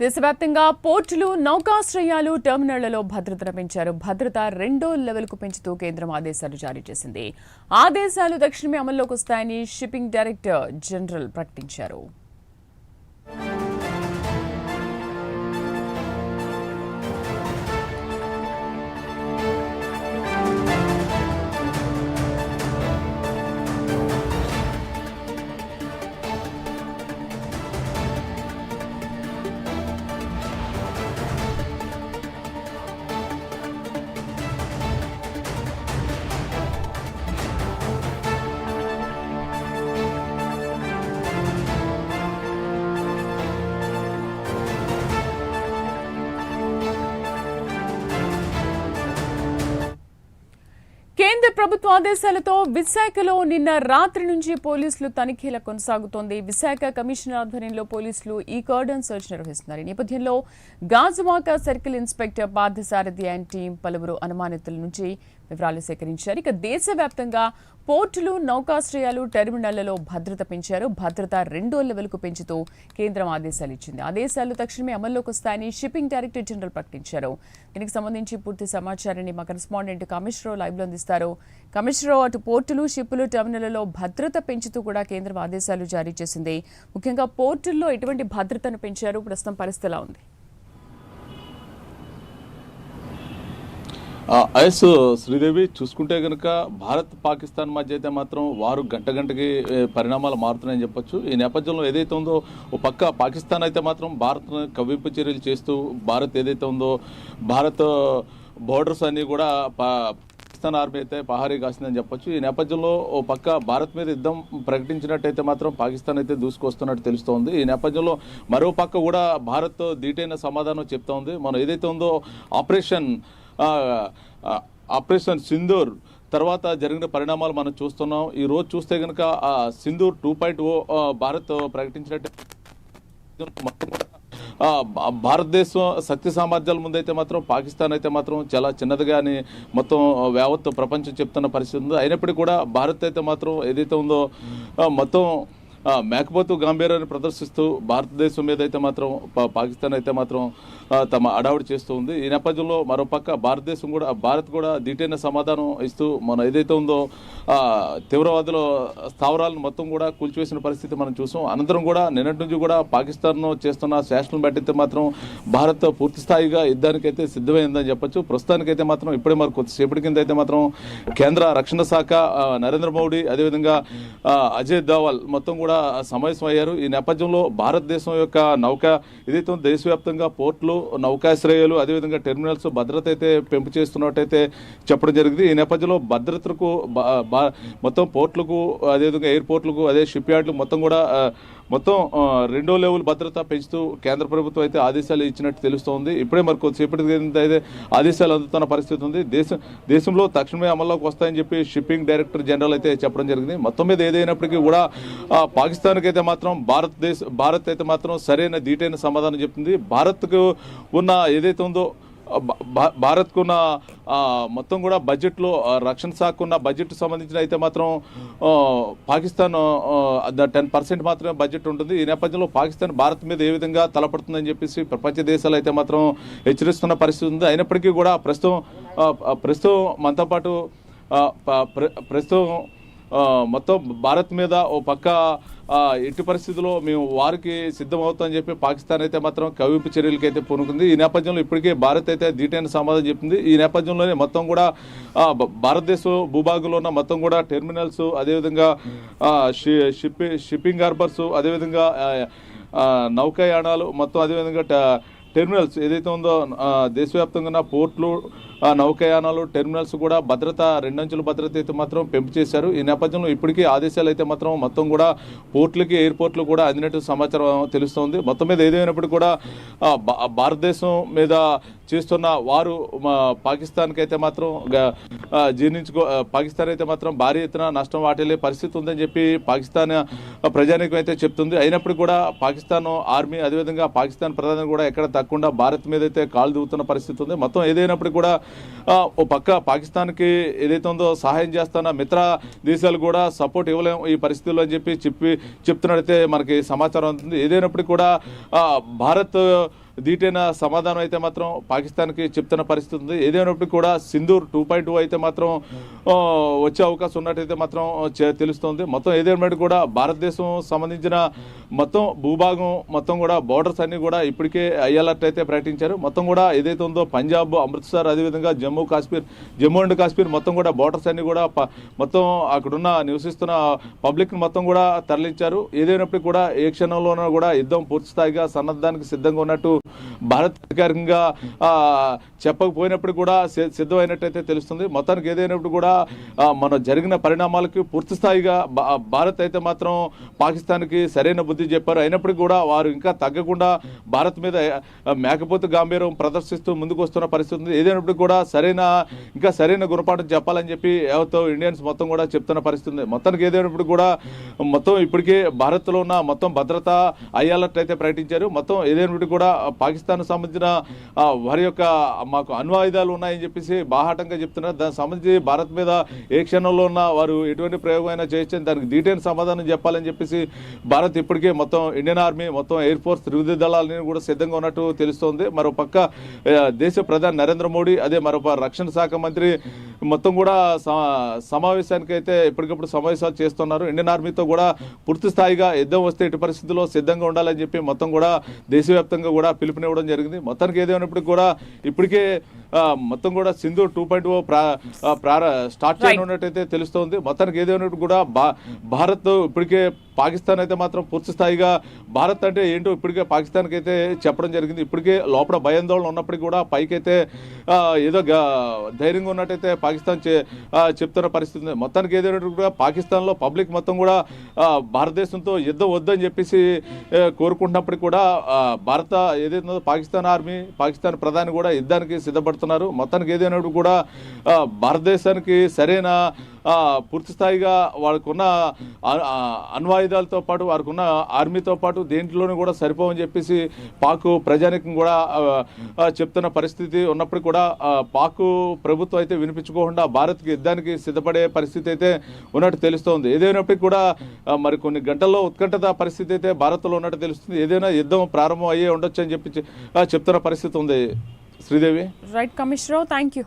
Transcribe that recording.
దేశవ్యాప్తంగా పోర్టులు నౌకాశ్రయాలు టెర్మినళ్ళలో భద్రతను పెంచారు. భద్రత రెండో లెవెల్కు పెంచుతూ కేంద్రం ఆదేశాలు జారీ చేసింది. ఆదేశాలు తక్షణమే అమల్లోకి వస్తాయని షిప్పింగ్ డైరెక్టర్ జనరల్ ప్రకటించారు. ప్రభుత్వ ఆదేశాలతో విశాఖలో నిన్న రాత్రి నుంచి పోలీసులు తనిఖీల కొనసాగుతోంది. విశాఖ కమిషనర్ ఆధ్వర్యంలో పోలీసులు ఈ కార్డన్ సర్చ్ నిర్వహిస్తున్నారు. ఈ నేపథ్యంలో Gajuwaka circle inspector Parthasarathi and team పలువురు అనుమానితుల నుంచి వివరాలు సేకరించారు. ఇక దేశవ్యాప్తంగా పోర్టులు నౌకాశ్రయాలు టెర్మినళ్ళలో భద్రత పెంచారు. భద్రత రెండో లెవెల్కు పెంచుతూ కేంద్రం ఆదేశాలు ఇచ్చింది. ఆదేశాలు తక్షణమే అమల్లోకి వస్తాయని షిప్పింగ్ డైరెక్టర్ జనరల్ ప్రకటించారు. దీనికి సంబంధించి పూర్తి సమాచారాన్ని మా కరెస్పాండెంట్ కమిషనర్ లైవ్లో అందిస్తారు. కమిషనర్ అటు పోర్టులు షిప్పులు టెర్మినళ్ళలో భద్రత పెంచుతూ కూడా కేంద్రం ఆదేశాలు జారీ చేసింది. ముఖ్యంగా పోర్టుల్లో ఎటువంటి భద్రతను పెంచారు? ప్రస్తుతం పరిస్థితి ఎలా ఉంది? ఆ, ఐఎస్ శ్రీదేవి చూసుకుంటే కనుక భారత్ పాకిస్తాన్ మధ్య అయితే మాత్రం వారు గంట గంటకి పరిణామాలు మారుతున్నాయని చెప్పొచ్చు. ఈ నేపథ్యంలో ఏదైతే ఉందో ఓ పక్క పాకిస్తాన్ అయితే మాత్రం భారత్ కవ్వింపు చర్యలు చేస్తూ భారత్ ఏదైతే ఉందో భారత్ బోర్డర్స్ అన్ని కూడా పా- పాకిస్తాన్ ఆర్మీ అయితే పహారీ కాసిందని చెప్పొచ్చు. ఈ నేపథ్యంలో ఓ పక్క భారత్ మీద యుద్ధం ప్రకటించినట్టయితే మాత్రం పాకిస్తాన్ అయితే దూసుకొస్తున్నట్టు తెలుస్తోంది. ఈ నేపథ్యంలో మరో పక్క కూడా భారత్ దీటైన సమాధానం చెప్తోంది. మనం ఏదైతే ఉందో ఆపరేషన్ ఆపరేషన్ సింధూర్ తర్వాత జరిగిన పరిణామాలు మనం చూస్తున్నాం. ఈ రోజు చూస్తే కనుక Sindoor two point O Bharat ప్రకటించినట్టు భారతదేశం శక్తి సామర్థ్యాల ముందైతే మాత్రం పాకిస్తాన్ అయితే మాత్రం చాలా చిన్నదిగా అని మొత్తం యావత్ ప్రపంచం చెప్తున్న పరిస్థితి ఉంది. అయినప్పటికీ కూడా భారత్ అయితే మాత్రం ఏదైతే ఉందో మొత్తం మేకపోతు గాంభీర్యాన్ని ప్రదర్శిస్తూ భారతదేశం మీద అయితే మాత్రం పాకిస్తాన్ అయితే మాత్రం తమ అడావుడి చేస్తూ ఉంది. ఈ నేపథ్యంలో మరోపక్క భారతదేశం కూడా భారత్ కూడా దీటైన సమాధానం ఇస్తూ మన ఏదైతే ఉందో తీవ్రవాదుల స్థావరాలను మొత్తం కూడా కూల్చివేసిన పరిస్థితి మనం చూసాం. అనంతరం కూడా నిన్నటి నుంచి కూడా పాకిస్తాన్ చేస్తున్న శాసనం బట్టి మాత్రం భారత్ పూర్తి స్థాయిగా యుద్ధానికైతే సిద్ధమైందని చెప్పొచ్చు. ప్రస్తుతానికైతే మాత్రం ఇప్పుడే మరి కొద్దిసేపటి కింద అయితే మాత్రం కేంద్ర రక్షణ శాఖ నరేంద్ర మోడీ అదేవిధంగా అజయ్ దోవల్ మొత్తం కూడా సమావేశం అయ్యారు ఈ నేపథ్యంలో భారతదేశం యొక్క నౌక ఏదైతే ఉందో దేశవ్యాప్తంగా పోర్టులు నౌకాశ్రయాలు అదేవిధంగా టెర్మినల్స్ భద్రత అయితే పెంపు చేస్తున్నట్టయితే చెప్పడం జరిగింది. ఈ నేపథ్యంలో భద్రతకు మొత్తం పోర్టులకు అదేవిధంగా ఎయిర్పోర్ట్లకు అదే షిప్ యార్డ్లు మొత్తం కూడా మొత్తం రెండో లెవెల్ భద్రత పెంచుతూ కేంద్ర ప్రభుత్వం అయితే ఆదేశాలు ఇచ్చినట్టు తెలుస్తోంది. ఇప్పుడే మరి కొద్దిసేపటి అయితే ఆదేశాలు అందుతున్న పరిస్థితి ఉంది. దేశం దేశంలో తక్షణమే అమల్లోకి వస్తాయని చెప్పి షిప్పింగ్ డైరెక్టర్ జనరల్ అయితే చెప్పడం జరిగింది. మొత్తం మీద ఏదైనప్పటికీ కూడా పాకిస్తాన్కి అయితే మాత్రం భారతదేశ భారత్ అయితే మాత్రం సరైన దీటైన సమాధానం చెప్తుంది. భారత్కు ఉన్న ఏదైతే ఉందో భారత్కున్న మొత్తం కూడా బడ్జెట్లో రక్షణ శాఖ ఉన్న బడ్జెట్ సంబంధించిన అయితే మాత్రం పాకిస్తాన్ టెన్ పర్సెంట్ మాత్రమే బడ్జెట్ ఉంటుంది. ఈ నేపథ్యంలో పాకిస్తాన్ భారత్ మీద ఏ విధంగా తలపడుతుందని చెప్పేసి ప్రపంచ దేశాలు అయితే మాత్రం హెచ్చరిస్తున్న పరిస్థితి ఉంది. అయినప్పటికీ కూడా ప్రస్తుతం ప్రస్తుతం మనతో పాటు ప్రస్తుతం మొత్తం భారత్ మీద ఓ పక్క ఎట్టి పరిస్థితుల్లో మేము వారికి సిద్ధమవుతామని చెప్పి పాకిస్తాన్ అయితే మాత్రం కవింపు చర్యలకి అయితే పూనుకుంది. ఈ నేపథ్యంలో ఇప్పటికే భారత్ అయితే దీటైన సమాధానం చెప్పింది. ఈ నేపథ్యంలోనే మొత్తం కూడా భారతదేశం భూభాగంలో ఉన్న మొత్తం కూడా టెర్మినల్స్ అదేవిధంగా షి- షిప్పింగ్ హార్బర్స్ అదేవిధంగా నౌకాయానాలు మొత్తం అదేవిధంగా ట- టెర్మినల్స్ ఏదైతే ఉందో దేశవ్యాప్తంగా ఉన్న పోర్ట్లు నౌకయానాలు టెర్మినల్స్ కూడా భద్రత రెండంచుల భద్రత అయితే మాత్రం పెంపు చేశారు. ఈ నేపథ్యంలో ఇప్పటికీ ఆదేశాలు అయితే మాత్రం మొత్తం కూడా పోర్ట్లకి ఎయిర్పోర్ట్లు కూడా అందినట్టు సమాచారం తెలుస్తోంది. మొత్తం మీద ఏదైనప్పుడు కూడా భారతదేశం మీద చేస్తున్న వారు పాకిస్తాన్కి అయితే మాత్రం జీర్ణించుకో పాకిస్తాన్ అయితే మాత్రం భారీ ఎత్తున నష్టం వాటిల్లే పరిస్థితి ఉందని చెప్పి పాకిస్తాన్ ఆ, ప్రజానీకం అయితే చెప్తుంది. అయినప్పుడు కూడా పాకిస్తాన్ ఆర్మీ అదేవిధంగా పాకిస్తాన్ ప్రధాని కూడా ఎక్కడ కాకుండా భారత్ మీద అయితే కాలు దిగుతున్న పరిస్థితి ఉంది. మొత్తం ఏదైనప్పుడు కూడా ఓ పక్క పాకిస్తాన్కి ఏదైతే ఉందో సహాయం చేస్తున్న మిత్ర దేశాలు కూడా సపోర్ట్ ఇవ్వలేము ఈ పరిస్థితుల్లో అని చెప్పి చెప్పి చెప్తున్నట్టయితే మనకి సమాచారం ఉంటుంది ఏదైనప్పటికీ కూడా భారత్ దీటైన సమాధానం అయితే మాత్రం పాకిస్తాన్కి చెప్తున్న పరిస్థితి ఉంది. ఏదైనప్పటికీ కూడా సింధూర్ టూ పాయింట్ టూ అయితే మాత్రం వచ్చే అవకాశం ఉన్నట్టయితే మాత్రం తెలుస్తుంది తెలుస్తోంది. మొత్తం ఏదైనప్పటికీ కూడా భారతదేశం సంబంధించిన మొత్తం భూభాగం మొత్తం కూడా బోర్డర్స్ అన్నీ కూడా ఇప్పటికే ఐ అయితే ప్రకటించారు. మొత్తం కూడా ఏదైతే ఉందో పంజాబ్ అమృత్సర్ అదేవిధంగా జమ్మూ కాశ్మీర్ జమ్మూ అండ్ కాశ్మీర్ మొత్తం కూడా బోర్డర్స్ అన్నీ కూడా మొత్తం అక్కడున్న నివసిస్తున్న పబ్లిక్ మొత్తం కూడా తరలించారు. ఏదైనప్పటికీ కూడా ఏ క్షణంలోనూ కూడా యుద్ధం పూర్తి స్థాయిగా సన్నద్ధానికి సిద్ధంగా ఉన్నట్టు భారత్ అధికారికంగా చెప్పకపోయినప్పుడు కూడా సిద్ధమైనట్టయితే తెలుస్తుంది. మొత్తానికి ఏదైనప్పుడు కూడా మన జరిగిన పరిణామాలకి పూర్తి స్థాయిగా భా- భారత్ అయితే మాత్రం పాకిస్తాన్కి సరైన బుద్ధి చెప్పారు. అయినప్పటికీ కూడా వారు ఇంకా తగ్గకుండా భారత్ మీద మేకపోతు గాంభీర్యం ప్రదర్శిస్తూ ముందుకు వస్తున్న పరిస్థితి ఉంది. ఏదైనప్పటికీ కూడా సరైన ఇంకా సరైన గుణపాఠం చెప్పాలని చెప్పి ఎవరితో ఇండియన్స్ మొత్తం కూడా చెప్తున్న పరిస్థితి ఉంది. మొత్తానికి ఏదైనప్పుడు కూడా మొత్తం ఇప్పటికే భారత్లో ఉన్న మొత్తం భద్రత ఐ అయితే ప్రకటించారు. మొత్తం ఏదైనప్పటికీ కూడా పాకిస్తాన్ సంబంధించిన వారి యొక్క మాకు అణ్వాయుధాలు ఉన్నాయని చెప్పేసి బాహాటంగా చెప్తున్నారు. దానికి సంబంధించి భారత్ మీద ఏ క్షణంలో ఉన్న వారు ఎటువంటి ప్రయోగమైనా అయినా చేయొచ్చు దానికి డీటెయిల్ సమాధానం చెప్పాలని చెప్పేసి భారత్ ఇప్పటికే మొత్తం ఇండియన్ ఆర్మీ మొత్తం ఎయిర్ ఫోర్స్ త్రివిధ దళాలని కూడా సిద్ధంగా ఉన్నట్టు తెలుస్తోంది. మరో పక్క దేశ ప్రధాని నరేంద్ర మోడీ అదే మరొక రక్షణ శాఖ మంత్రి మొత్తం కూడా స- సమావేశానికి అయితే ఎప్పటికప్పుడు సమావేశాలు చేస్తున్నారు. ఇండియన్ ఆర్మీతో కూడా పూర్తి స్థాయిగా యుద్ధం వస్తే ఎటు పరిస్థితుల్లో సిద్ధంగా ఉండాలని చెప్పి మొత్తం కూడా దేశవ్యాప్తంగా కూడా పిలుపునివ్వడం జరిగింది. మొత్తానికి ఏదేమైనప్పటికీ కూడా ఇప్పటికే మొత్తం కూడా Sindhu two point O start చేయనున్నట్టయితే తెలుస్తోంది. మొత్తానికి ఏదేమైనట్టు కూడా భారత్ ఇప్పటికే పాకిస్తాన్ అయితే మాత్రం పూర్తి స్థాయిగా భారత్ అంటే ఏంటో ఇప్పటికే పాకిస్తాన్కి అయితే చెప్పడం జరిగింది. ఇప్పటికే లోపల భయాందోళన ఉన్నప్పటికీ కూడా పైకైతే ఏదో ధైర్యంగా ఉన్నట్టయితే పాకిస్తాన్ చెప్తున్న పరిస్థితి ఉంది మొత్తానికి ఏదైనా కూడా పాకిస్తాన్లో పబ్లిక్ మొత్తం కూడా భారతదేశంతో యుద్ధం వద్దని చెప్పేసి కోరుకుంటున్నప్పటికీ కూడా భారత ఏదైతే పాకిస్తాన్ ఆర్మీ పాకిస్తాన్ ప్రధాని కూడా యుద్ధానికి మాట్లాడుతున్నారు. మొత్తానికి ఏదైనా కూడా భారతదేశానికి సరైన పూర్తి స్థాయిగా వాళ్ళకున్న అణ్వాయుధాలతో పాటు వారికి ఉన్న ఆర్మీతో పాటు దేంట్లోనూ కూడా సరిపోవని చెప్పేసి పాక్ ప్రజానికం కూడా చెప్తున్న పరిస్థితి ఉన్నప్పుడు కూడా పాక్ ప్రభుత్వం అయితే వినిపించుకోకుండా భారత్కి యుద్ధానికి సిద్ధపడే పరిస్థితి అయితే ఉన్నట్టు తెలుస్తోంది. ఏదైనప్పటికీ కూడా మరి కొన్ని గంటల్లో ఉత్కంఠత పరిస్థితి అయితే భారత్లో ఉన్నట్టు తెలుస్తుంది. ఏదైనా యుద్ధం ప్రారంభం అయ్యే ఉండొచ్చు అని చెప్పి చెప్తున్న పరిస్థితి ఉంది. Sridevi right commissioner thank you